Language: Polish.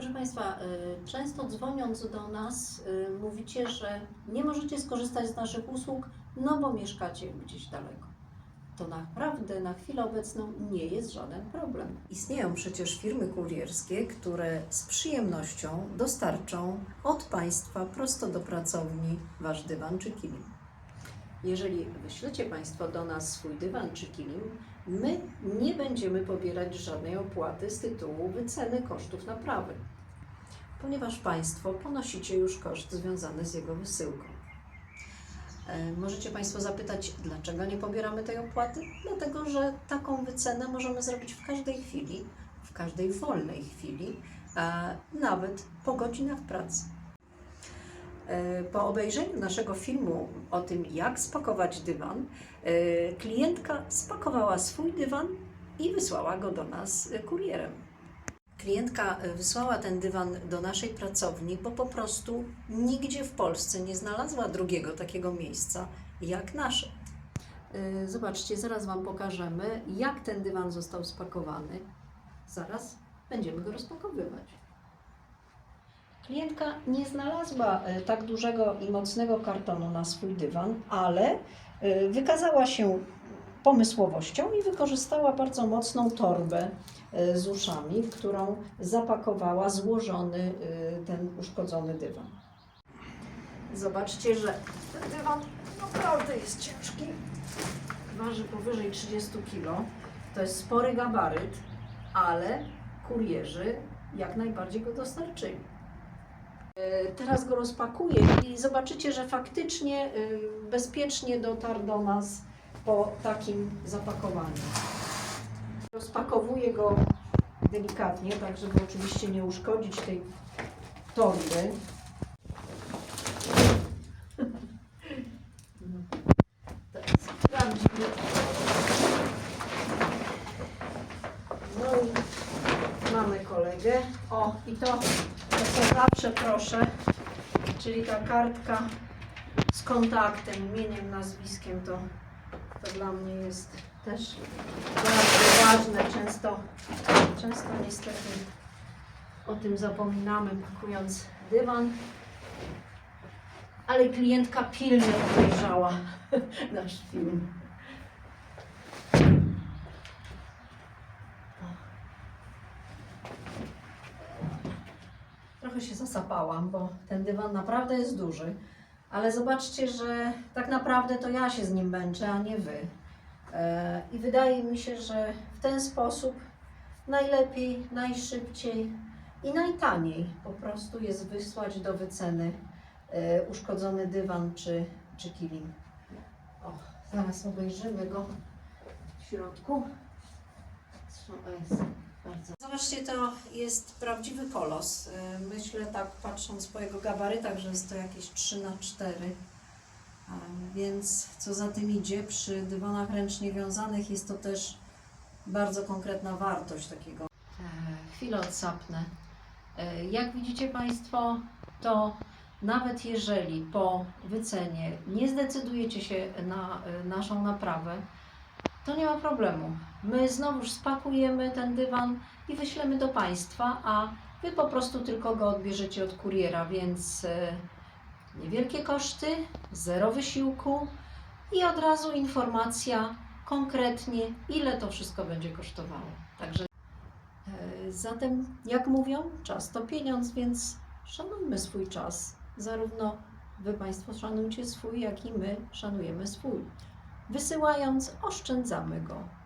Proszę Państwa, y, często dzwoniąc do nas, y, mówicie, że nie możecie skorzystać z naszych usług, no bo mieszkacie gdzieś daleko. To naprawdę na chwilę obecną nie jest żaden problem. Istnieją przecież firmy kurierskie, które z przyjemnością dostarczą od Państwa prosto do pracowni Wasz dywan czy kilim. Jeżeli wyślecie Państwo do nas swój dywan czy kilim, my nie będziemy pobierać żadnej opłaty z tytułu wyceny kosztów naprawy, ponieważ Państwo ponosicie już koszt związany z jego wysyłką. E, Możecie Państwo zapytać, dlaczego nie pobieramy tej opłaty? Dlatego, że taką wycenę możemy zrobić w każdej chwili, w każdej wolnej chwili, nawet po godzinach pracy. E, Po obejrzeniu naszego filmu o tym, jak spakować dywan, e, klientka spakowała swój dywan i wysłała go do nas kurierem. Klientka wysłała ten dywan do naszej pracowni, bo po prostu nigdzie w Polsce nie znalazła drugiego takiego miejsca jak nasze. E, Zobaczcie, zaraz Wam pokażemy, jak ten dywan został spakowany. Zaraz będziemy go rozpakowywać. Klientka nie znalazła e, tak dużego i mocnego kartonu na swój dywan, ale e, wykazała się pomysłowością i wykorzystała bardzo mocną torbę e, z uszami, w którą zapakowała złożony ten uszkodzony dywan. Zobaczcie, że ten dywan naprawdę jest ciężki. Waży powyżej 30 kg. To jest spory gabaryt, ale kurierzy jak najbardziej go dostarczyli. E, Teraz go rozpakuję i zobaczycie, że faktycznie e, bezpiecznie dotarł do nas po takim zapakowaniu. Rozpakowuję go delikatnie, tak żeby oczywiście nie uszkodzić tej torby. Sprawdzimy. No i mamy kolegę. O, i to, to co zawsze proszę, czyli ta kartka z kontaktem, imieniem, nazwiskiem, to, to dla mnie jest też bardzo ważne. Często, często niestety o tym zapominamy, pakując dywan. Ale klientka pilnie obejrzała nasz film. Trochę się zasapałam, bo ten dywan naprawdę jest duży. Ale zobaczcie, że tak naprawdę to ja się z nim męczę, a nie wy. E, I wydaje mi się, że w ten sposób najlepiej, najszybciej i najtaniej po prostu jest wysłać do wyceny e, uszkodzony dywan czy, czy kilim. O, zaraz obejrzymy go w środku. To jest bardzo. Zobaczcie, to jest prawdziwy kolos. Y, Myślę tak, patrząc po jego gabarytach, że jest to jakieś 3 na 4 A Więc co za tym idzie, przy dywanach ręcznie wiązanych jest to też bardzo konkretna wartość takiego. E, Chwilę odsapnę. E, Jak widzicie Państwo, to nawet jeżeli po wycenie nie zdecydujecie się na e, naszą naprawę, to nie ma problemu. My znowuż spakujemy ten dywan i wyślemy do Państwa, a Wy po prostu tylko go odbierzecie od kuriera, więc e, niewielkie koszty, zero wysiłku i od razu informacja konkretnie, ile to wszystko będzie kosztowało. Także e, zatem, jak mówią, czas to pieniądz, więc szanujmy swój czas. Zarówno Wy Państwo szanujcie swój, jak i my szanujemy swój. Wysyłając, oszczędzamy go.